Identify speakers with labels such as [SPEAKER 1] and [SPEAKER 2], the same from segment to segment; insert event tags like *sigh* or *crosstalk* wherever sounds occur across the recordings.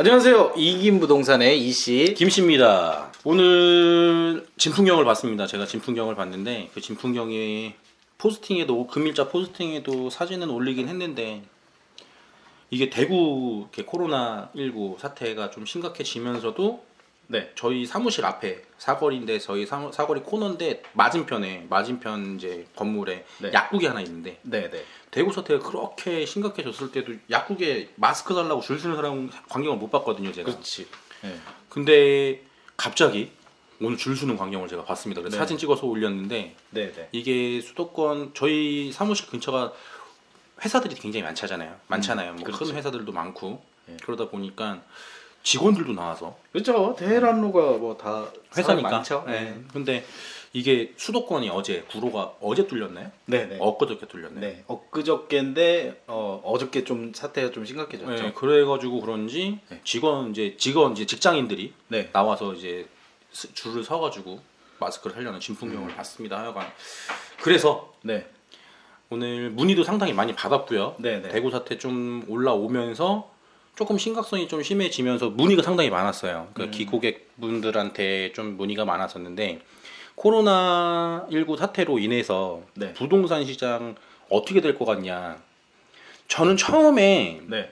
[SPEAKER 1] 안녕하세요. 이긴 부동산의 이씨.
[SPEAKER 2] 김씨입니다. 오늘 진풍경을 봤습니다. 제가 진풍경을 봤는데 그 진풍경이 포스팅에도 금일자 포스팅에도 사진은 올리긴 했는데 이게 대구 코로나 19 사태가 좀 심각해지면서도
[SPEAKER 1] 네.
[SPEAKER 2] 저희 사무실 앞에 사거리인데 저희 사, 사거리 코너인데 맞은편에 맞은편 이제 건물에
[SPEAKER 1] 네.
[SPEAKER 2] 약국이 하나 있는데
[SPEAKER 1] 네, 네.
[SPEAKER 2] 대구 사태가 그렇게 심각해졌을 때도 약국에 마스크 달라고 줄 서는 사람 광경을 못 봤거든요 제가.
[SPEAKER 1] 그렇지. 네.
[SPEAKER 2] 근데 갑자기 오늘 줄 서는 광경을 제가 봤습니다. 그래서
[SPEAKER 1] 네.
[SPEAKER 2] 사진 찍어서 올렸는데
[SPEAKER 1] 네, 네.
[SPEAKER 2] 이게 수도권 저희 사무실 근처가 회사들이 굉장히 많잖아요. 많잖아요. 뭐큰
[SPEAKER 1] 그렇지.
[SPEAKER 2] 회사들도 많고
[SPEAKER 1] 네.
[SPEAKER 2] 그러다 보니까 직원들도 나와서
[SPEAKER 1] 그렇죠. 대란로가 뭐 다
[SPEAKER 2] 회사니까.
[SPEAKER 1] 많죠.
[SPEAKER 2] 네. 근데 이게 수도권이 어제 구로가 어제 뚫렸나요?
[SPEAKER 1] 네, 네.
[SPEAKER 2] 엊그저께 뚫렸나요?
[SPEAKER 1] 네. 엊그저께인데 어, 어저께 좀 사태가 좀 심각해졌죠.
[SPEAKER 2] 네, 그래가지고 그런지
[SPEAKER 1] 네.
[SPEAKER 2] 직원 이제 직원 이제 직장인들이
[SPEAKER 1] 네.
[SPEAKER 2] 나와서 이제 스- 줄을 서가지고 마스크를 하려는
[SPEAKER 1] 음.
[SPEAKER 2] 진풍경을 봤습니다. 하여간 그래서
[SPEAKER 1] 네.
[SPEAKER 2] 오늘 문의도 상당히 많이 받았고요.
[SPEAKER 1] 네, 네.
[SPEAKER 2] 대구 사태 좀 올라오면서 조금 심각성이 좀 심해지면서 문의가 상당히 많았어요. 그
[SPEAKER 1] 음.
[SPEAKER 2] 기고객분들한테 좀 문의가 많았었는데 코로나 19 사태로 인해서
[SPEAKER 1] 네.
[SPEAKER 2] 부동산 시장 어떻게 될 것 같냐. 저는 처음에
[SPEAKER 1] 네.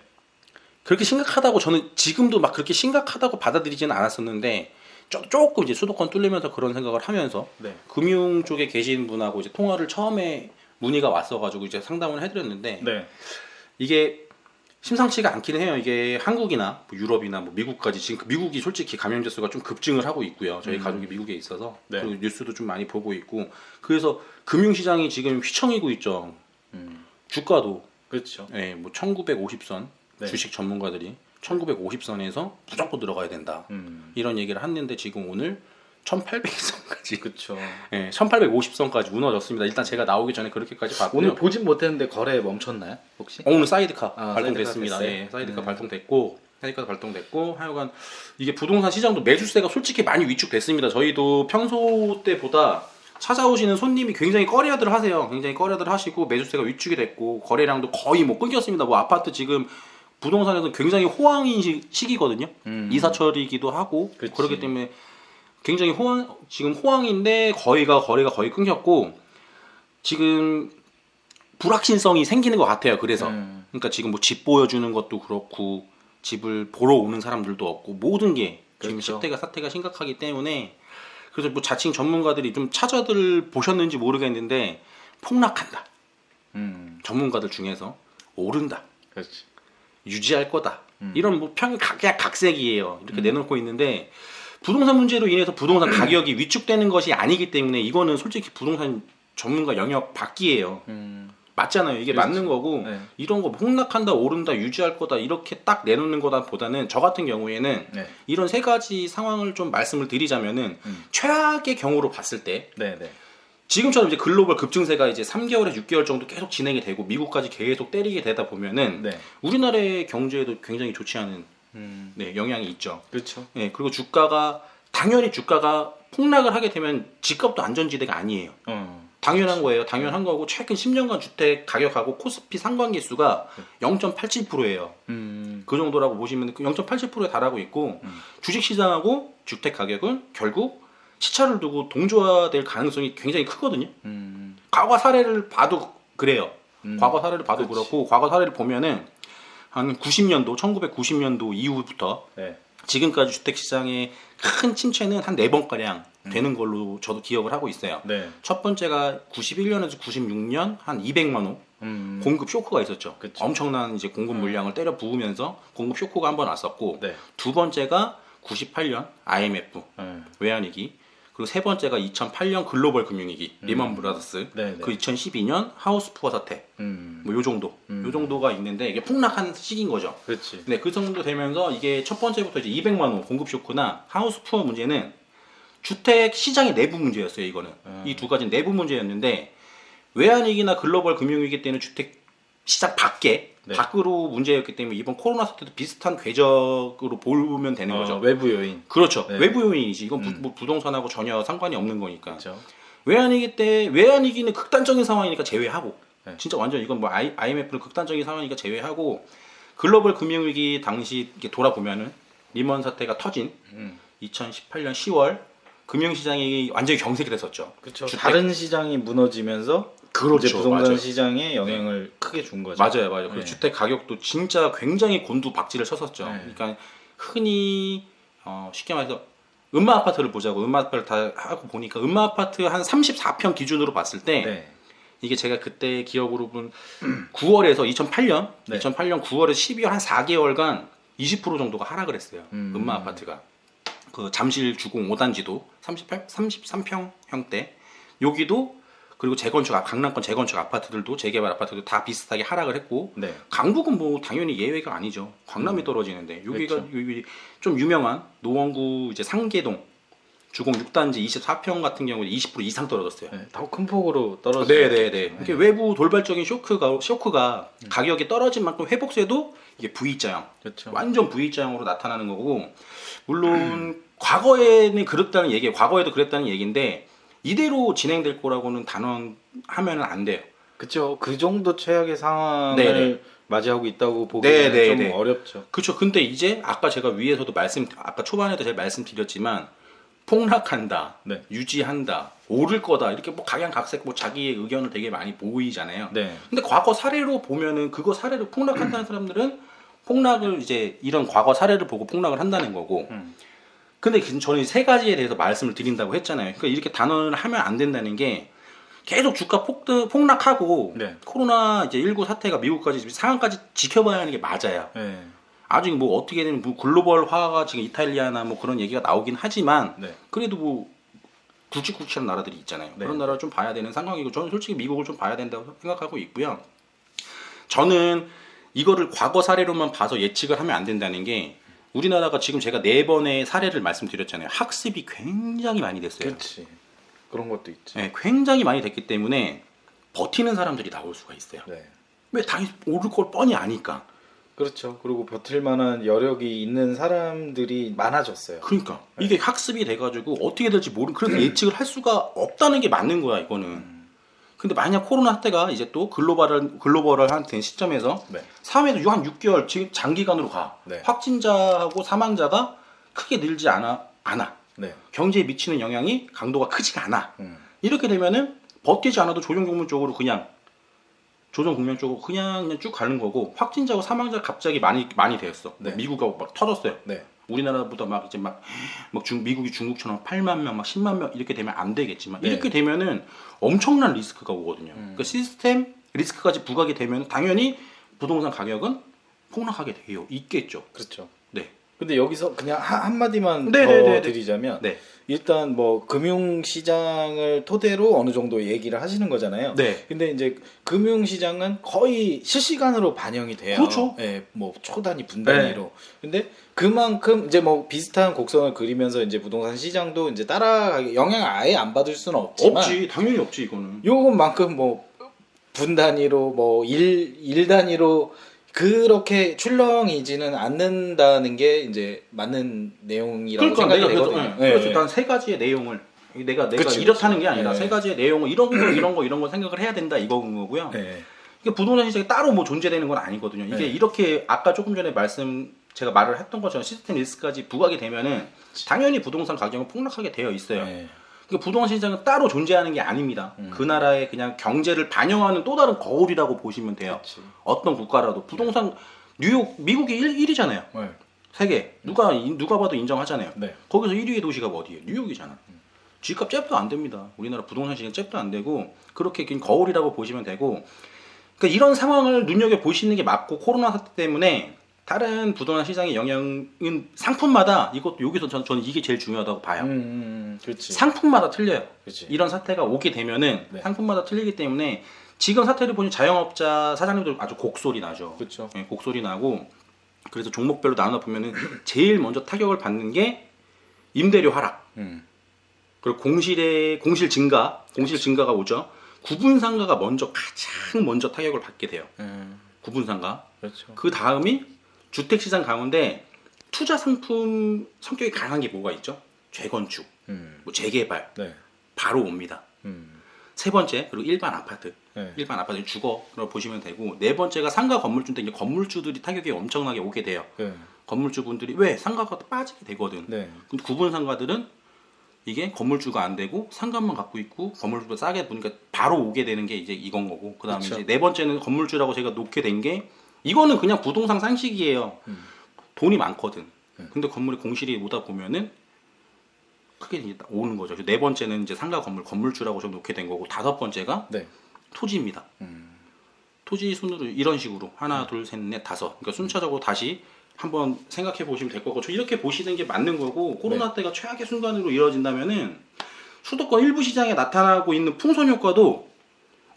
[SPEAKER 2] 그렇게 심각하다고 저는 지금도 막 그렇게 심각하다고 받아들이지는 않았었는데 조, 조금 이제 수도권 뚫리면서 그런 생각을 하면서
[SPEAKER 1] 네.
[SPEAKER 2] 금융 쪽에 계신 분하고 이제 통화를 처음에 문의가 왔어가지고 이제 상담을 해드렸는데
[SPEAKER 1] 네.
[SPEAKER 2] 이게 심상치가 않기는 해요. 이게 한국이나 뭐 유럽이나 뭐 미국까지 지금 미국이 솔직히 감염자 수가 좀 급증을 하고 있고요. 저희
[SPEAKER 1] 음.
[SPEAKER 2] 가족이 미국에 있어서
[SPEAKER 1] 네.
[SPEAKER 2] 그리고 뉴스도 좀 많이 보고 있고 그래서 금융시장이 지금 휘청이고 있죠.
[SPEAKER 1] 음.
[SPEAKER 2] 주가도
[SPEAKER 1] 그렇죠.
[SPEAKER 2] 예, 뭐 1950선
[SPEAKER 1] 네.
[SPEAKER 2] 주식 전문가들이 1950선에서 무조건 들어가야 된다.
[SPEAKER 1] 음.
[SPEAKER 2] 이런 얘기를 했는데 지금 오늘 1800선까지
[SPEAKER 1] 그렇죠.
[SPEAKER 2] 예, 1850선까지 무너졌습니다. 일단 제가 나오기 전에 그렇게까지 봤고요.
[SPEAKER 1] 오늘 보진 못했는데 거래 멈췄나요? 혹시?
[SPEAKER 2] 어, 오늘 사이드카
[SPEAKER 1] 아,
[SPEAKER 2] 발동됐습니다.
[SPEAKER 1] 사이드카
[SPEAKER 2] 예, 사이드카
[SPEAKER 1] 네.
[SPEAKER 2] 발동됐고 사이드카 발동됐고 하여간 이게 부동산 시장도 매수세가 솔직히 많이 위축됐습니다. 저희도 평소 때보다 찾아오시는 손님이 굉장히 꺼려들 하세요. 굉장히 꺼려들 하시고 매수세가 위축이 됐고 거래량도 거의 뭐 끊겼습니다. 뭐 아파트 지금 부동산에서 굉장히 호황인 시- 시기거든요.
[SPEAKER 1] 음.
[SPEAKER 2] 이사철이기도 하고
[SPEAKER 1] 그치.
[SPEAKER 2] 그렇기 때문에 굉장히 호황 지금 호황인데 거의가 거래가 거의 끊겼고 지금 불확실성이 생기는 것 같아요. 그래서
[SPEAKER 1] 음.
[SPEAKER 2] 그러니까 지금 뭐 집 보여주는 것도 그렇고 집을 보러 오는 사람들도 없고 모든 게 지금
[SPEAKER 1] 그렇죠.
[SPEAKER 2] 시대가 사태가 심각하기 때문에 그래서 뭐 자칭 전문가들이 좀 찾아들 보셨는지 모르겠는데 폭락한다.
[SPEAKER 1] 음.
[SPEAKER 2] 전문가들 중에서 오른다.
[SPEAKER 1] 그렇지.
[SPEAKER 2] 유지할 거다.
[SPEAKER 1] 음.
[SPEAKER 2] 이런 뭐 평, 각, 그냥 각색이에요. 이렇게 내놓고 있는데 부동산 문제로 인해서 부동산 가격이 위축되는 것이 아니기 때문에 이거는 솔직히 부동산 전문가 영역 밖이에요.
[SPEAKER 1] 음.
[SPEAKER 2] 맞잖아요. 이게
[SPEAKER 1] 그렇지.
[SPEAKER 2] 맞는 거고
[SPEAKER 1] 네.
[SPEAKER 2] 이런 거 폭락한다, 오른다, 유지할 거다 이렇게 딱 내놓는 거보다는 저 같은 경우에는
[SPEAKER 1] 네.
[SPEAKER 2] 이런 세 가지 상황을 좀 말씀을 드리자면은
[SPEAKER 1] 음.
[SPEAKER 2] 최악의 경우로 봤을 때
[SPEAKER 1] 네, 네.
[SPEAKER 2] 지금처럼 이제 글로벌 급증세가 이제 3개월에 6개월 정도 계속 진행이 되고 미국까지 계속 때리게 되다 보면은
[SPEAKER 1] 네.
[SPEAKER 2] 우리나라의 경제에도 굉장히 좋지 않은
[SPEAKER 1] 음.
[SPEAKER 2] 네, 영향이 있죠.
[SPEAKER 1] 그렇죠.
[SPEAKER 2] 예, 그리고 주가가 당연히 주가가 폭락을 하게 되면 집값도 안전지대가 아니에요.
[SPEAKER 1] 어.
[SPEAKER 2] 당연한 거예요. 당연한 거고 최근 10년간 주택 가격하고 코스피 상관계수가 0.87%예요.
[SPEAKER 1] 음.
[SPEAKER 2] 그 정도라고 보시면 0.87%에 달하고 있고
[SPEAKER 1] 음.
[SPEAKER 2] 주식 시장하고 주택 가격은 결국 시차를 두고 동조화될 가능성이 굉장히 크거든요.
[SPEAKER 1] 음.
[SPEAKER 2] 과거 사례를 봐도 그래요.
[SPEAKER 1] 음.
[SPEAKER 2] 과거 사례를 봐도
[SPEAKER 1] 그렇지.
[SPEAKER 2] 그렇고 과거 사례를 보면은 한 90년도, 1990년도 이후부터
[SPEAKER 1] 네.
[SPEAKER 2] 지금까지 주택 시장의 큰 침체는 한 네 번 가량 되는 걸로 저도 기억을 하고 있어요.
[SPEAKER 1] 네.
[SPEAKER 2] 첫 번째가 91년에서 96년 한 200만 호
[SPEAKER 1] 음.
[SPEAKER 2] 공급 쇼크가 있었죠.
[SPEAKER 1] 그쵸.
[SPEAKER 2] 엄청난 이제 공급 물량을 때려 부으면서 공급 쇼크가 한 번 왔었고
[SPEAKER 1] 네.
[SPEAKER 2] 두 번째가 98년 IMF
[SPEAKER 1] 네.
[SPEAKER 2] 외환위기 그리고 세 번째가 2008년 글로벌 금융위기 리먼 브라더스
[SPEAKER 1] 네, 네.
[SPEAKER 2] 그 2012년 하우스 푸어 사태
[SPEAKER 1] 음.
[SPEAKER 2] 뭐요 정도
[SPEAKER 1] 음.
[SPEAKER 2] 요 정도가 있는데 이게 폭락한 시기인 거죠.
[SPEAKER 1] 그렇지.
[SPEAKER 2] 네, 그 정도 되면서 이게 첫 번째부터 이제 200만 원 공급 쇼크나 하우스 푸어 문제는 주택 시장의 내부 문제였어요. 이거는
[SPEAKER 1] 음.
[SPEAKER 2] 이두 가지는 내부 문제였는데 외환위기나 글로벌 금융위기 때는 주택 시장 밖에
[SPEAKER 1] 네.
[SPEAKER 2] 밖으로 문제였기 때문에 이번 코로나 사태도 비슷한 궤적으로 보면 되는
[SPEAKER 1] 어,
[SPEAKER 2] 거죠.
[SPEAKER 1] 외부 요인.
[SPEAKER 2] 그렇죠.
[SPEAKER 1] 네.
[SPEAKER 2] 외부 요인이지. 이건 부,
[SPEAKER 1] 음.
[SPEAKER 2] 뭐 부동산하고 전혀 상관이 없는 거니까.
[SPEAKER 1] 그렇죠.
[SPEAKER 2] 외환위기 때 외환위기는 극단적인 상황이니까 제외하고
[SPEAKER 1] 네.
[SPEAKER 2] 진짜 완전 이건 뭐 I, IMF는 극단적인 상황이니까 제외하고 글로벌 금융위기 당시 돌아보면은 리먼 사태가 터진
[SPEAKER 1] 음.
[SPEAKER 2] 2018년 10월 금융시장이 완전히 경색을 했었죠.
[SPEAKER 1] 그렇죠.
[SPEAKER 2] 주택-
[SPEAKER 1] 다른 시장이 무너지면서
[SPEAKER 2] 그렇죠,
[SPEAKER 1] 이제 부동산
[SPEAKER 2] 맞아요.
[SPEAKER 1] 시장에 영향을 크게 준 거죠.
[SPEAKER 2] 맞아요, 맞아요.
[SPEAKER 1] 네.
[SPEAKER 2] 주택 가격도 진짜 굉장히 곤두박질을 쳤었죠.
[SPEAKER 1] 네.
[SPEAKER 2] 그러니까 흔히 어, 쉽게 말해서 음마 아파트를 보자고 음마 아파트를 다 하고 보니까 음마 아파트 한 34평 기준으로 봤을 때
[SPEAKER 1] 네.
[SPEAKER 2] 이게 제가 그때 기억으로 본 9월에서 2008년,
[SPEAKER 1] 네.
[SPEAKER 2] 2008년 9월에서 12월 한 4개월간 20% 정도가 하락을 했어요.
[SPEAKER 1] 음.
[SPEAKER 2] 음. 마 아파트가. 그 잠실 주공 5단지도 38, 33평 형대. 여기도 그리고 재건축 아- 강남권 재건축 아파트들도 재개발 아파트도 다 비슷하게 하락을 했고
[SPEAKER 1] 네.
[SPEAKER 2] 강북은 뭐 당연히 예외가 아니죠. 광남이 떨어지는데 여기가
[SPEAKER 1] 음. 그렇죠.
[SPEAKER 2] 여기 좀 유명한 노원구 이제 상계동 주공 6단지 24평 같은 경우에 20% 이상 떨어졌어요.
[SPEAKER 1] 네. 더큰 폭으로 떨어져.
[SPEAKER 2] 네네 네. 이게 외부 돌발적인 쇼크가 쇼크가 가격이 떨어진 만큼 회복세도 이게 V자형,
[SPEAKER 1] 그렇죠.
[SPEAKER 2] 완전 V자형으로 나타나는 거고 물론 과거에는 그랬다는 얘기, 과거에도 그랬다는 얘기인데 이대로 진행될 거라고는 단언하면은 안 돼요.
[SPEAKER 1] 그렇죠. 그 정도 최악의 상황을
[SPEAKER 2] 네네.
[SPEAKER 1] 맞이하고 있다고 보기는
[SPEAKER 2] 네네,
[SPEAKER 1] 좀
[SPEAKER 2] 네.
[SPEAKER 1] 어렵죠.
[SPEAKER 2] 그렇죠. 근데 이제 아까 제가 위에서도 말씀, 아까 초반에도 제가 말씀드렸지만 폭락한다,
[SPEAKER 1] 네.
[SPEAKER 2] 유지한다, 오를 거다 이렇게 뭐 각양각색 뭐 자기의 의견을 되게 많이 보이잖아요.
[SPEAKER 1] 네.
[SPEAKER 2] 근데 과거 사례로 보면은 그거 사례로 폭락한다는 사람들은 폭락을 이제 이런 과거 사례를 보고 폭락을 한다는 거고.
[SPEAKER 1] 음.
[SPEAKER 2] 근데 그- 저는 세 가지에 대해서 말씀을 드린다고 했잖아요. 그러니까 이렇게 단언을 하면 안 된다는 게 계속 주가 폭등, 폭락하고
[SPEAKER 1] 네.
[SPEAKER 2] 코로나 이제 19 사태가 미국까지 상황까지 지켜봐야 하는 게 맞아요.
[SPEAKER 1] 네.
[SPEAKER 2] 아직 뭐 어떻게 되는 뭐 글로벌화가 지금 이탈리아나 뭐 그런 얘기가 나오긴 하지만
[SPEAKER 1] 네.
[SPEAKER 2] 그래도 뭐 굵직굵직한 나라들이 있잖아요.
[SPEAKER 1] 네.
[SPEAKER 2] 그런 나라를 좀 봐야 되는 상황이고 저는 솔직히 미국을 좀 봐야 된다고 생각하고 있고요. 저는 이거를 과거 사례로만 봐서 예측을 하면 안 된다는 게 우리나라가 지금 제가 네 번의 사례를 말씀드렸잖아요. 학습이 굉장히 많이 됐어요.
[SPEAKER 1] 그렇지. 그런 것도 있지.
[SPEAKER 2] 네, 굉장히 많이 됐기 때문에 버티는 사람들이 나올 수가 있어요.
[SPEAKER 1] 네.
[SPEAKER 2] 왜 당연히 오를 걸 뻔히 아니까.
[SPEAKER 1] 그렇죠. 그리고 버틸 만한 여력이 있는 사람들이 많아졌어요.
[SPEAKER 2] 그러니까
[SPEAKER 1] 네.
[SPEAKER 2] 이게 학습이 돼가지고 어떻게 될지 모르 그래서 예측을 할 수가 없다는 게 맞는 거야 이거는. 근데 만약 코로나 사태가 이제 또 글로벌을 글로벌을 된 시점에서
[SPEAKER 1] 네.
[SPEAKER 2] 사회에도 한 6개월 지금 장기간으로 가
[SPEAKER 1] 네.
[SPEAKER 2] 확진자하고 사망자가 크게 늘지 않아 않아
[SPEAKER 1] 네.
[SPEAKER 2] 경제에 미치는 영향이 강도가 크지가 않아
[SPEAKER 1] 음.
[SPEAKER 2] 이렇게 되면은 버티지 않아도 조정 국면 쪽으로 그냥 조정 국면 쪽으로 그냥 그냥 쭉 가는 거고 확진자하고 사망자 가 갑자기 많이 많이 되었어
[SPEAKER 1] 네.
[SPEAKER 2] 미국하고 막 터졌어요
[SPEAKER 1] 네.
[SPEAKER 2] 우리나라보다 막 이제 막, 막 중, 미국이 중국처럼 8만 명, 막 10만 명 이렇게 되면 안 되겠지만
[SPEAKER 1] 네.
[SPEAKER 2] 이렇게 되면은 엄청난 리스크가 오거든요.
[SPEAKER 1] 음.
[SPEAKER 2] 그 시스템 리스크까지 부각이 되면 당연히 부동산 가격은 폭락하게 돼요. 있겠죠.
[SPEAKER 1] 그렇죠.
[SPEAKER 2] 네.
[SPEAKER 1] 근데 여기서 그냥 한, 한마디만
[SPEAKER 2] 네,
[SPEAKER 1] 더
[SPEAKER 2] 네, 네, 네.
[SPEAKER 1] 드리자면
[SPEAKER 2] 네.
[SPEAKER 1] 일단 뭐 금융 시장을 토대로 어느 정도 얘기를 하시는 거잖아요.
[SPEAKER 2] 네.
[SPEAKER 1] 근데 이제 금융 시장은 거의 실시간으로 반영이 돼요.
[SPEAKER 2] 그렇죠.
[SPEAKER 1] 예, 뭐 초단위 분단위로. 근데 그만큼 이제 뭐 비슷한 곡선을 그리면서 이제 부동산 시장도 이제 따라가게 영향을 아예 안 받을 수는 없지만
[SPEAKER 2] 없지. 당연히 없지 이거는.
[SPEAKER 1] 요것만큼 뭐 분단위로 뭐 일 일 단위로 그렇게 출렁이지는 않는다는 게 이제 맞는 내용이라고
[SPEAKER 2] 그러니까
[SPEAKER 1] 생각이
[SPEAKER 2] 내가 그래서
[SPEAKER 1] 되거든요.
[SPEAKER 2] 네.
[SPEAKER 1] 예,
[SPEAKER 2] 그래서
[SPEAKER 1] 예.
[SPEAKER 2] 난세 가지의 내용을 내가 내가
[SPEAKER 1] 그치,
[SPEAKER 2] 이렇다는
[SPEAKER 1] 그치.
[SPEAKER 2] 게 아니라
[SPEAKER 1] 네.
[SPEAKER 2] 세 가지의 내용을 이런 거 *clears throat* 이런 거 이런 거 생각을 해야 된다 이거인 거고요.
[SPEAKER 1] 예.
[SPEAKER 2] 이게 부동산 시장이 따로 뭐 존재되는 건 아니거든요. 이게
[SPEAKER 1] 네.
[SPEAKER 2] 이렇게 아까 조금 전에 말씀 제가 말을 했던 것처럼 시스템 리스크까지 부각이 되면은 당연히 부동산 가격은 폭락하게 되어 있어요.
[SPEAKER 1] 예.
[SPEAKER 2] 그러니까 부동산 시장은 따로 존재하는 게 아닙니다.
[SPEAKER 1] 음.
[SPEAKER 2] 그 나라의 그냥 경제를 반영하는 또 다른 거울이라고 보시면 돼요.
[SPEAKER 1] 그치.
[SPEAKER 2] 어떤 국가라도 부동산 뉴욕 미국이 1, 1위잖아요.
[SPEAKER 1] 네.
[SPEAKER 2] 세계 누가 인- 누가 봐도 인정하잖아요.
[SPEAKER 1] 네.
[SPEAKER 2] 거기서 1위의 도시가 어디예요? 뉴욕이잖아. G값 잽도 안 됩니다. 우리나라 부동산 시장 잽도 안 되고 그렇게 긴 거울이라고 보시면 되고 그러니까 이런 상황을 눈여겨 보시는 게 맞고 코로나 사태 때문에 다른 부동산 시장의 영향은 상품마다 이것도 여기서 전, 저는 이게 제일 중요하다고 봐요.
[SPEAKER 1] 음, 음, 그렇지.
[SPEAKER 2] 상품마다 틀려요.
[SPEAKER 1] 그렇지.
[SPEAKER 2] 이런 사태가 오게 되면은
[SPEAKER 1] 네.
[SPEAKER 2] 상품마다 틀리기 때문에 지금 사태를 보니 자영업자 사장님들 아주 곡소리 나죠.
[SPEAKER 1] 그렇죠.
[SPEAKER 2] 예, 곡소리 나고 그래서 종목별로 나눠 보면은 제일 먼저 타격을 받는 게 임대료 하락
[SPEAKER 1] 음.
[SPEAKER 2] 그리고 공실의 공실 증가 공실 증가가 오죠 구분 상가가 먼저 가장 먼저 타격을 받게 돼요
[SPEAKER 1] 음.
[SPEAKER 2] 구분 상가
[SPEAKER 1] 그렇죠.
[SPEAKER 2] 그 다음이 주택 시장 가운데 투자 상품 성격이 강한 게 뭐가 있죠 재건축
[SPEAKER 1] 음.
[SPEAKER 2] 뭐 재개발
[SPEAKER 1] 네.
[SPEAKER 2] 바로 옵니다
[SPEAKER 1] 음.
[SPEAKER 2] 세 번째 그리고 일반 아파트
[SPEAKER 1] 네.
[SPEAKER 2] 일반 아파트 주거로 보시면 되고 네 번째가 상가 건물주인데 이제 건물주들이 타격이 엄청나게 오게 돼요.
[SPEAKER 1] 네.
[SPEAKER 2] 건물주분들이 왜 상가가 빠지게 되거든.
[SPEAKER 1] 네.
[SPEAKER 2] 근데 구분 상가들은 이게 건물주가 안 되고 상가만 갖고 있고 건물주가 싸게 보니까 바로 오게 되는 게 이제 이건 거고 그다음에
[SPEAKER 1] 그쵸.
[SPEAKER 2] 이제 네 번째는 건물주라고 제가 놓게 된 게 이거는 그냥 부동산 상식이에요.
[SPEAKER 1] 음.
[SPEAKER 2] 돈이 많거든.
[SPEAKER 1] 네.
[SPEAKER 2] 근데 건물에 공실이 오다 보면은 크게 이제 오는 거죠. 네 번째는 이제 상가 건물 건물주라고 좀 놓게 된 거고 다섯 번째가
[SPEAKER 1] 네.
[SPEAKER 2] 토지입니다.
[SPEAKER 1] 음.
[SPEAKER 2] 토지 순으로 이런 식으로 하나 둘 셋 넷 다섯 그러니까 순차적으로 다시 한번 생각해 보시면 될 거고 저 이렇게 보시는 게 맞는 거고 코로나 때가 최악의 순간으로 이루어진다면은 수도권 일부 시장에 나타나고 있는 풍선 효과도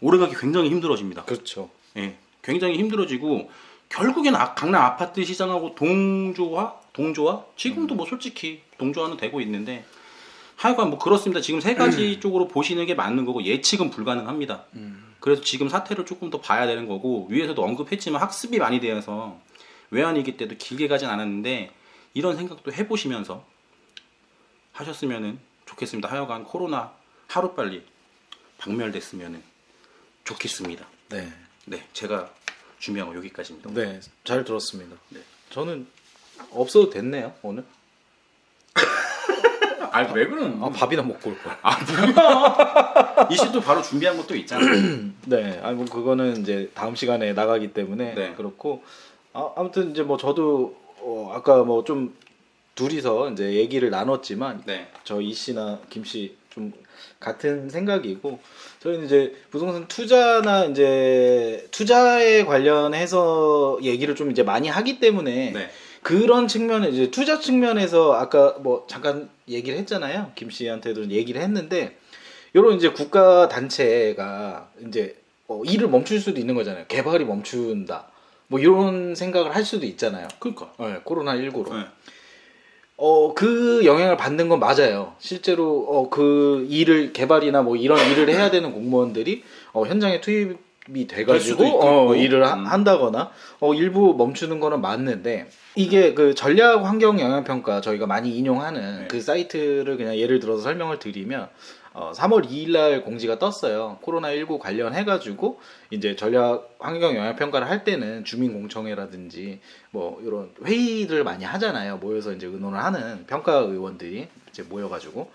[SPEAKER 2] 오래가기 굉장히 힘들어집니다.
[SPEAKER 1] 그렇죠.
[SPEAKER 2] 예, 굉장히 힘들어지고 결국엔 아- 강남 아파트 시장하고 동조화 동조화 지금도 뭐 솔직히 동조화는 되고 있는데 하여간 뭐 그렇습니다. 지금 세 가지 쪽으로 보시는 게 맞는 거고 예측은 불가능합니다. 그래서 지금 사태를 조금 더 봐야 되는 거고 위에서도 언급했지만 학습이 많이 되어서 외환위기 때도 길게 가진 않았는데 이런 생각도 해보시면서 하셨으면은 좋겠습니다. 하여간 코로나 하루빨리 박멸됐으면은 좋겠습니다.
[SPEAKER 1] 네.
[SPEAKER 2] 네, 제가 준비한 거 여기까지입니다.
[SPEAKER 1] 네. 잘 들었습니다.
[SPEAKER 2] 네.
[SPEAKER 1] 저는 없어도 됐네요 오늘. *laughs*
[SPEAKER 2] 아, 왜 그러는?
[SPEAKER 1] 아 밥이나 먹고 올 걸.
[SPEAKER 2] 아, 뭐야? 이슈도 바로 준비한 것도 있잖아. *clears throat*
[SPEAKER 1] 네, 아니 뭐 그거는 이제 다음 시간에 나가기 때문에
[SPEAKER 2] 네.
[SPEAKER 1] 그렇고 아, 아무튼 이제 뭐 저도 어, 아까 뭐 좀 둘이서 이제 얘기를 나눴지만
[SPEAKER 2] 네.
[SPEAKER 1] 저이 씨나 김 씨 좀 같은 생각이고 저희는 이제 부동산 투자나 이제 투자에 관련해서 얘기를 좀 이제 많이 하기 때문에
[SPEAKER 2] 네.
[SPEAKER 1] 그런 측면에 이제 투자 측면에서 아까 뭐 잠깐 얘기를 했잖아요. 김 씨한테도 얘기를 했는데 이런 이제 국가 단체가 이제 어, 일을 멈출 수도 있는 거잖아요. 개발이 멈춘다. 뭐 이런 생각을 할 수도 있잖아요.
[SPEAKER 2] 그러니까.
[SPEAKER 1] 네, 코로나 19로.
[SPEAKER 2] 네.
[SPEAKER 1] 어, 그 영향을 받는 건 맞아요. 실제로 어, 그 일을 개발이나 뭐 이런 일을 해야 되는 공무원들이 어, 현장에 투입이
[SPEAKER 2] 돼가지고.
[SPEAKER 1] 어, 일을 하-
[SPEAKER 2] 음.
[SPEAKER 1] 한다거나 어, 일부 멈추는 거는 맞는데 이게 그 전략 환경 영향 평가 저희가 많이 인용하는
[SPEAKER 2] 네.
[SPEAKER 1] 그 사이트를 그냥 예를 들어서 설명을 드리면 어, 3월 2일 날 공지가 떴어요. 코로나19 관련해 가지고 이제 전략 환경 영향 평가를 할 때는 주민 공청회라든지 뭐 이런 회의를 많이 하잖아요. 모여서 이제 의논을 하는 평가 의원들이 이제 모여 가지고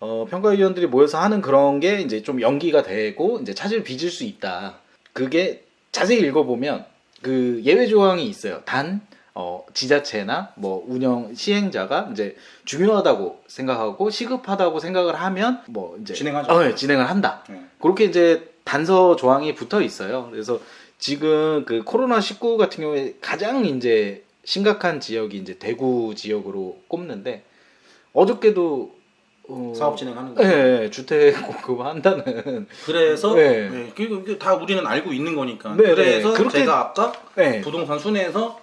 [SPEAKER 1] 어, 평가위원들이 모여서 하는 그런 게 이제 좀 연기가 되고 이제 차질 빚을 수 있다. 그게 자세히 읽어보면 그 예외 조항이 있어요. 단 어, 지자체나 뭐 운영 시행자가 이제 중요하다고 생각하고 시급하다고 생각을 하면 뭐 이제
[SPEAKER 2] 진행하죠.
[SPEAKER 1] 어, 네, 진행을 한다.
[SPEAKER 2] 네.
[SPEAKER 1] 그렇게 이제 단서 조항이 붙어 있어요. 그래서 지금 그 코로나 19 같은 경우에 가장 이제 심각한 지역이 이제 대구 지역으로 꼽는데 어저께도 어,
[SPEAKER 2] 사업 진행하는 거.
[SPEAKER 1] 예, 예, 주택 *laughs* 공급한다는
[SPEAKER 2] 그래서
[SPEAKER 1] 네.
[SPEAKER 2] 네. 그리고 이게 다 우리는 알고 있는 거니까.
[SPEAKER 1] 네, 네.
[SPEAKER 2] 그래서
[SPEAKER 1] 그렇게-
[SPEAKER 2] 제가 아까
[SPEAKER 1] 네.
[SPEAKER 2] 부동산 순에서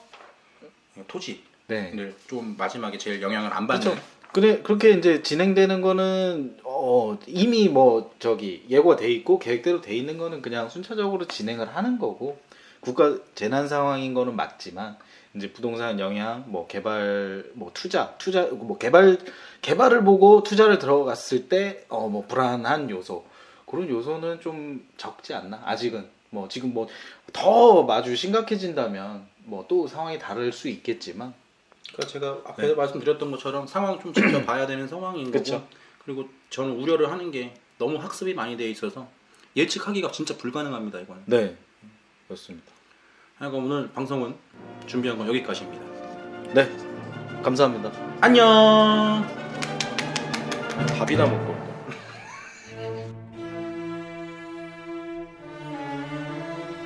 [SPEAKER 2] 토지를
[SPEAKER 1] 네.
[SPEAKER 2] 좀 마지막에 제일 영향을 안 받는.
[SPEAKER 1] 그렇죠. 그래 그렇게 이제 진행되는 거는 어, 이미 뭐 저기 예고가 돼 있고 계획대로 돼 있는 거는 그냥 순차적으로 진행을 하는 거고 국가 재난 상황인 거는 맞지만 이제 부동산 영향 뭐 개발 뭐 투자 투자 뭐 개발 개발을 보고 투자를 들어갔을 때 어 뭐 불안한 요소 그런 요소는 좀 적지 않나 아직은 뭐 지금 뭐 더 마주 심각해진다면 뭐 또 상황이 다를 수 있겠지만
[SPEAKER 2] 그러니까 제가 앞에서 말씀드렸던 것처럼 상황 좀 지켜봐야 되는 상황인 거고
[SPEAKER 1] 그쵸.
[SPEAKER 2] 그리고 저는 우려를 하는 게 너무 학습이 많이 돼 있어서 예측하기가 진짜 불가능합니다 이거는.
[SPEAKER 1] 네 그렇습니다.
[SPEAKER 2] 하여간 오늘 방송은 준비한 건 여기까지입니다.
[SPEAKER 1] 네 감사합니다.
[SPEAKER 2] 안녕.
[SPEAKER 1] 밥이나 먹고